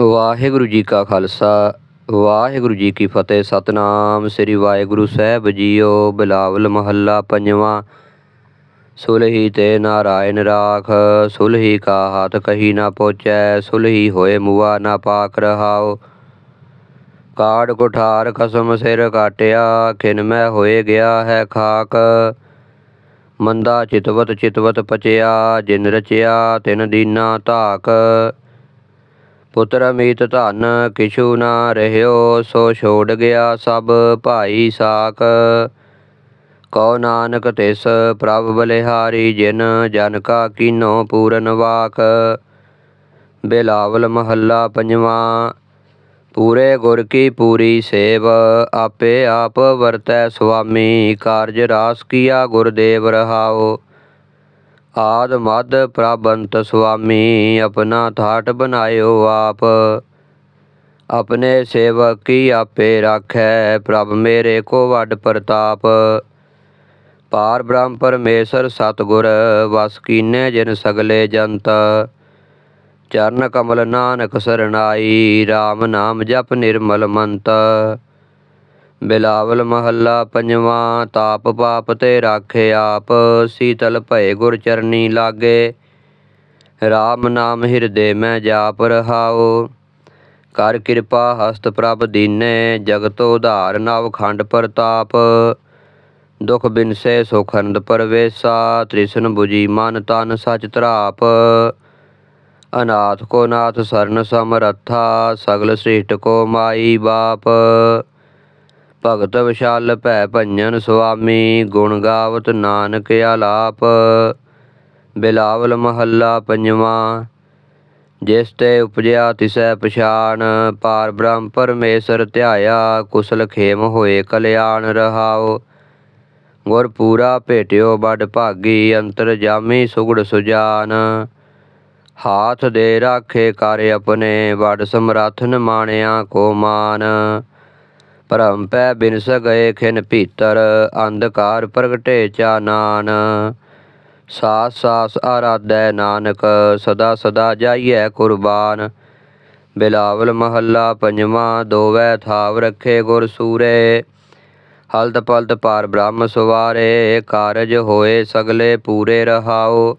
ਵਾਹਿਗੁਰੂ ਜੀ ਕਾ ਖਾਲਸਾ, ਵਾਹਿਗੁਰੂ ਜੀ ਕੀ ਫਤਿਹ। ਸਤਨਾਮ ਸ੍ਰੀ ਵਾਹਿਗੁਰੂ ਸਾਹਿਬ ਜੀਓ, ਬਿਲਾਵਲ ਮਹੱਲਾ ਪੰਜਵਾਂ। ਸੁਲਹੀ ਤੇ ਨਾਰਾਇਣ ਰਾਖ, ਸੁਲਹੀ ਕਾ ਹੱਥ ਕਹੀ ਨਾ ਪਹੁੰਚੈ ਸੁਲਹੀ ਹੋਏ ਮੁਆ ਨਾ ਪਾਕ ਰਹਾਓ। ਕਾੜ ਕੁਠਾਰ ਕਸਮ ਸਿਰ ਕਾਟਿਆ ਖਿਨ ਮੈਂ ਹੋਏ ਗਿਆ ਹੈ ਖਾਕ। ਮੰਦਾ ਚਿਤਵਤ ਚਿਤਵਤ ਪਚਿਆ, ਜਿਨ ਰਚਿਆ ਤਿਨ ਦੀਨਾ ਧਾਕ। ਪੁੱਤਰ ਅਮੀਤ ਧਨ, ਕਿਛੂ ਨਾ ਰਹਿਓ, ਸੋ ਛੋੜ ਗਿਆ ਸਭ ਭਾਈ ਸਾਕ ਕਉ ਨਾਨਕ ਤਿਸ ਪ੍ਰਭ ਬਲਿਹਾਰੀ, ਜਿਨ ਜਨ ਕਾ ਕੀਨੋ ਪੂਰਨ ਵਾਕ। ਬਿਲਾਵਲ ਮਹੱਲਾ ਪੰਜਵਾਂ, ਪੂਰੇ ਗੁਰ ਕੀ ਪੂਰੀ ਸੇਵ, ਆਪੇ ਆਪ ਵਰਤੈ ਸੁਆਮੀ, ਕਾਰਜ ਰਾਸ ਕੀਆ ਗੁਰਦੇਵ ਰਹਾਓ ਆਦ ਮਦ ਪ੍ਰਬੰਤ ਸੁਆਮੀ, ਆਪਣਾ ਥਾਟ ਬਨਾਇਓ ਆਪ। ਆਪਣੇ ਸੇਵਕ ਕੀ ਆਪੇ ਰਾਖੈ, ਪ੍ਰਭ ਮੇਰੇ ਕੋ ਵੱਡ ਪ੍ਰਤਾਪ। ਪਾਰ ਬ੍ਰਹਮ ਪਰਮੇਸ਼ਰ ਸਤਗੁਰ, ਵਸ ਕੀਨੇ ਜਿਨ ਸਗਲੇ ਜੰਤ। ਚਰਨ ਕਮਲ ਨਾਨਕ ਸਰਣਾਈ RAM ਨਾਮ ਜਪ ਨਿਰਮਲ ਮੰਤ। ਬਿਲਾਵਲ ਮਹੱਲਾ ਪੰਜਵਾਂ, ਤਾਪ ਪਾਪ ਤੇ ਰਾਖੇ ਆਪ, ਸੀਤਲ ਭਏ ਗੁਰ ਚਰਨੀ ਲਾਗੇ। RAM ਨਾਮ ਹਿਰਦੇ ਮੈਂ ਜਾਪ ਰਹਾਓ ਕਰ ਕਿਰਪਾ ਹਸਤ ਪ੍ਰਭ ਦੀਨੇ, ਜਗਤ ਉਧਾਰ ਨਵ ਖੰਡ ਪ੍ਰਤਾਪ। ਦੁਖ ਬਿਨਸੇ ਸੁਖ ਅਨੰਦ ਪਰਵੇਸਾ, ਤ੍ਰਿਸ਼ਨ 부ਜੀ ਮਨ ਤਨ ਸਚ ਧਰਾਪ। ਅਨਾਥ ਕੋ ਨਾਥ ਸਰਨ ਸਮਰੱਥਾ, ਸਗਲ ਸ੍ਰਿਸ਼ਟ ਕੋ ਮਾਈ ਬਾਪ। ਭਗਤ ਵਿਸ਼ਾਲ ਭੈ ਭੰਜਨ ਸੁਆਮੀ, ਗੁਣ ਗਾਵਤ ਨਾਨਕ ਆਲਾਪ, ਬਿਲਾਵਲ ਮਹੱਲਾ ਪੰਜਵਾਂ, ਜਿਸ ਤੇ ਉਪਜਿਆ ਤਿਸੈ ਪਛਾਨ ਪਾਰ ਬ੍ਰਹਮ ਪਰਮੇਸ਼ਰ ਧਿਆਇਆ, ਕੁਸਲ ਖੇਮ ਹੋਏ ਕਲਿਆਣ ਰਹਾਓ ਗੁਰ ਪੂਰਾ ਭੇਟਿਓ ਬੜ ਭਾਗੀ, ਅੰਤਰ ਜਾਮੀ ਸੁਗੜ ਸੁਜਾਨ। ਹਾਥ ਦੇ ਰਾਖੇ ਕਰ ਆਪਣੇ, ਵਡ ਸਮਰਥਨ ਮਾਣਿਆ ਕੋ ਮਾਨ। ਭਰਮ ਪੈ ਬਿਨਸ ਗਏ ਖਿਨ ਭੀਤਰ, ਅੰਧਕਾਰ ਪ੍ਰਗਟੇ ਚਾਨਾਨ ਸਾਸ ਸਾਸ ਆਰਾਧੈ ਨਾਨਕ, ਸਦਾ ਸਦਾ ਜਾਈਐ ਕੁਰਬਾਨ। ਬਿਲਾਵਲ ਮਹੱਲਾ ਪੰਜਵਾਂ, ਦੋਵੈ ਥਾਵ ਰੱਖੇ ਗੁਰ ਸੂਰੇ। ਹਲਤ ਪਲਤ ਪਾਰ ਬ੍ਰਹਮ ਸੁਵਾਰੇ, ਕਾਰਜ ਹੋਏ ਸਗਲੇ ਪੂਰੇ ਰਹਾਓ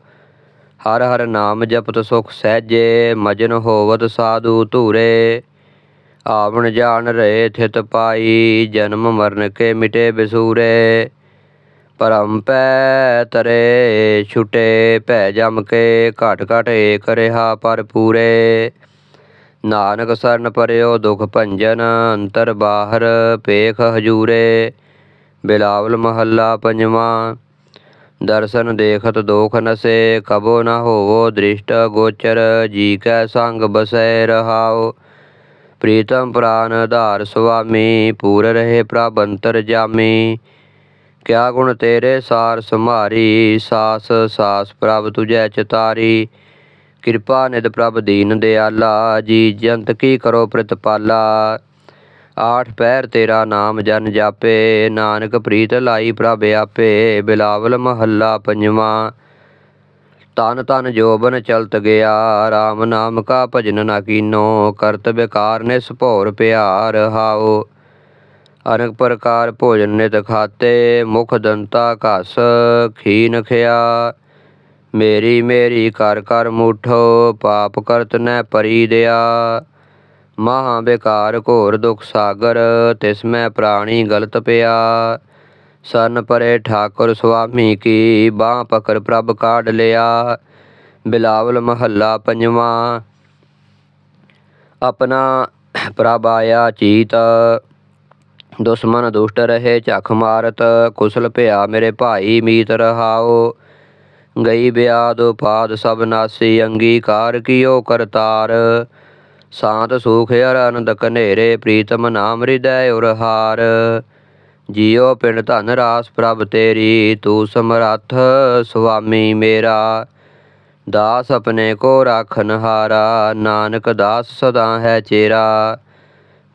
ਹਰ ਹਰ ਨਾਮ ਜਪਤ ਸੁਖ ਸਹਿਜੇ, ਮਜਨ ਹੋਵਤ ਸਾਧੂ ਧੂਰੇ। ਆਵਣ ਜਾਣ ਰਹੇ ਥਿਤ ਪਾਈ, ਜਨਮ ਮਰਨ ਕੇ ਮਿਟੇ ਬਿਸੂਰੇ। ਪਰਮ ਪੈ ਤਰੇ, ਛੁਟੇ ਭੈ ਜਮ ਕੇ, ਘਟ ਘਟ ਏਕ ਰਿਹਾ ਪਰ ਪੂਰੇ ਨਾਨਕ ਸਰਨ ਪਰਿਓ ਦੁਖ ਭੰਜਨ, ਅੰਤਰ ਬਾਹਰ ਪੇਖ ਹਜੂਰੇ। ਬਿਲਾਵਲ ਮਹੱਲਾ ਪੰਜਵਾਂ, ਦਰਸ਼ਨ ਦੇਖਤ ਦੋਖ ਨਸੇ। ਕਬੋ ਨਾ ਹੋਵੋ ਦ੍ਰਿਸ਼ਟ ਗੋਚਰ, ਜੀ ਕੈ ਸੰਗ ਬਸੈ ਰਹਾਓ ਪ੍ਰੀਤਮ ਪ੍ਰਾਨ ਆਧਾਰ ਸੁਆਮੀ, ਪੂਰ ਰਹੇ ਪ੍ਰਭ ਅੰਤਰ ਜਾਮੀ। ਕਿਆ ਗੁਣ ਤੇਰੇ ਸਾਰ ਸੁਮਾਰੀ ਸਾਸ ਸਾਸ ਪ੍ਰਭ ਤੁਝੈ ਚਤਾਰੀ। ਕਿਰਪਾ ਨਿਧ ਪ੍ਰਭ ਦੀਨ ਦਿਆਲਾ, ਜੀ ਜੰਤ ਕੀ ਕਰੋ ਪ੍ਰਤਪਾਲਾ। ਆਠ ਪਹਿਰ ਤੇਰਾ ਨਾਮ ਜਨ ਜਾਪੇ, ਨਾਨਕ ਪ੍ਰੀਤ ਲਾਈ ਪ੍ਰਭ ਆਪੇ, ਬਿਲਾਵਲ ਮਹੱਲਾ ਪੰਜਵਾਂ। ਤਨ ਤਨ ਜੋਬਨ ਚਲਤ ਗਿਆ RAM ਨਾਮ ਕਾ ਭਜਨ ਨਾ ਕੀਨੋ, ਕਰਤ ਬਿਕਾਰ ਨਿਸ ਭੌਰ ਪਿਆਰ ਹਾਓ ਅਨੇਕ ਪ੍ਰਕਾਰ ਭੋਜਨ ਨਿਤ ਖਾਤੇ, ਮੁਖ ਦੰਤਾ ਘਸ ਖੀਨ ਖਿਆ। ਮੇਰੀ ਮੇਰੀ ਕਰ ਕਰ ਮੂਠੋ, ਪਾਪ ਕਰਤ ਨੈ ਪਰੀ ਦਿਆ। ਮਹਾ ਬੇਕਾਰ ਘੋਰ ਦੁਖ ਸਾਗਰ, ਤਿਸ ਮੈਂ ਪ੍ਰਾਣੀ ਗਲਤ ਪਿਆ। ਸਰਨ ਪਰੇ ਠਾਕੁਰ ਸੁਆਮੀ ਕੀ ਬਾਹ ਪਕੜ ਪ੍ਰਭ ਕਾਢ ਲਿਆ। ਬਿਲਾਵਲ ਮਹੱਲਾ ਪੰਜਵਾਂ। ਆਪਣਾ ਪ੍ਰਭ ਆਇਆ ਚੀਤ। ਦੁਸ਼ਮਨ ਦੁਸ਼ਟ ਰਹੇ ਝਖ ਮਾਰਤ। ਕੁਸਲ ਭਿਆ ਮੇਰੇ ਭਾਈ ਮੀਤ ਰਹਾਓ ਗਈ ਬਿਆਦ ਉਪਾਦ ਸਭ ਨਾਸੀ ਅੰਗੀਕਾਰ ਕੀਓ ਕਰਤਾਰ। ਸਾਤ ਸੁਖ ਹਰ ਆਨੰਦ ਕਨੇਰੇ ਪ੍ਰੀਤਮ ਨਾਮ ਹਿਰਦੈ ਉਰਹਾਰ। ਜੀਉ ਪਿੰਡ ਧਨ ਰਾਸ ਪ੍ਰਭ ਤੇਰੀ, ਤੂੰ ਸਮਰੱਥ ਸੁਆਮੀ ਮੇਰਾ। ਦਾਸ ਆਪਣੇ ਕੋ ਰਾਖਨ ਹਾਰਾ ਨਾਨਕ ਦਾਸ ਸਦਾ ਹੈ ਚੇਰਾ।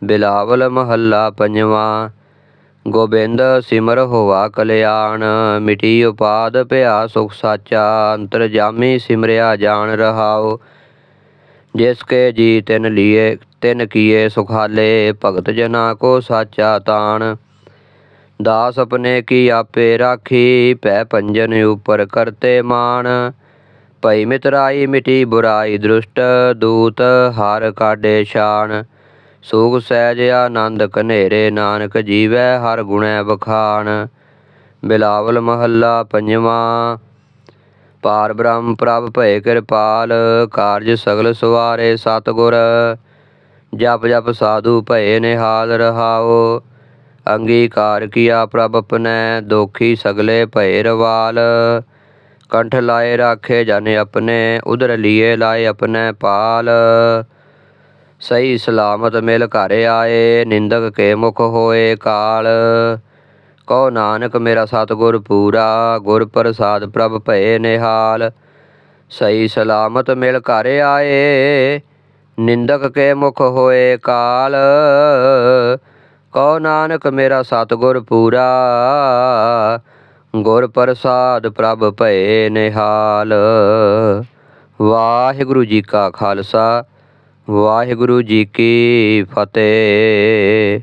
ਬਿਲਾਵਲ ਮਹੱਲਾ ਪੰਜਵਾਂ, ਗੋਬਿੰਦ ਸਿਮਰ ਹੋਵਾ ਕਲਿਆਣ। ਮਿਟੀ ਉਪਾਦ ਭਿਆ ਸੁਖ ਸਾਚਾ ਅੰਤਰ ਜਾਮੀ ਸਿਮਰਿਆ ਜਾਣ ਰਹਾਓ ਜਿਸ ਕੇ ਜੀ ਤਿਨ ਲੀਏ, ਤਿਨ ਕੀਏ ਸੁਖਾਲੇ, ਭਗਤ ਜਨਾ ਕੋ ਸਾਚਾ ਤਾਣ। ਦਾਸ ਆਪਣੇ ਕੀ ਆਪੇ ਰਾਖੀ ਪੈ ਪੰਜਨ ਉਪਰ ਕਰਤੇ ਮਾਨ ਭਈ ਮਿਤਰਾਈ ਮਿਟੀ ਬੁਰਾਈ ਦ੍ਰਿਸ਼ਟ, ਦੂਤ ਹਰ ਕਾਡੇ ਸ਼ਾਨ ਸੂਖ ਸਹਿਜ ਆਨੰਦ ਕਨੇਰੇ ਨਾਨਕ ਜੀਵੈ ਹਰ ਗੁਣੈ ਬਖਾਨ ਬਿਲਾਵਲ ਮਹੱਲਾ ਪੰਜਵਾਂ, ਪਾਰ ਬ੍ਰਹਮ ਪ੍ਰਭ ਭਏ ਕਿਰਪਾਲ, ਕਾਰਜ ਸਗਲ ਸਵਾਰੇ ਸਤਗੁਰ। ਜਪ ਜਪ ਸਾਧੂ ਭਏ ਨਿਹਾਲ ਰਹਾਓ। ਅੰਗੀਕਾਰ ਕੀਆ ਪ੍ਰਭ ਆਪਣੈ ਦੋਖੀ ਸਗਲੇ ਭਏ ਰਵਾਲ। ਕੰਠ ਲਾਏ ਰਾਖੇ ਜਨ ਆਪਣੇ ਉਦਰ ਲੀਏ ਲਾਏ ਆਪਣੇ ਪਾਲ। ਸਹੀ ਸਲਾਮਤ ਮਿਲ ਘਰ ਆਏ, ਨਿੰਦਕ ਕੇ ਮੁਖ ਹੋਏ ਕਾਲ। ਕਹੋ ਨਾਨਕ ਮੇਰਾ ਸਤਿਗੁਰ ਪੂਰਾ, ਗੁਰ ਪ੍ਰਸਾਦ ਪ੍ਰਭ ਭਏ ਨਿਹਾਲ। ਸਹੀ ਸਲਾਮਤ ਮਿਲ ਘਰ ਆਏ, ਨਿੰਦਕ ਕੇ ਮੁਖ ਹੋਏ ਕਾਲ। ਕਹੋ ਨਾਨਕ ਮੇਰਾ ਸਤਿਗੁਰ ਪੂਰਾ। ਗੁਰ ਪ੍ਰਸਾਦ ਪ੍ਰਭ ਭਏ ਨਿਹਾਲ। ਵਾਹਿਗੁਰੂ ਜੀ ਕਾ ਖਾਲਸਾ, ਵਾਹਿਗੁਰੂ ਜੀ ਕੀ ਫਤਿਹ।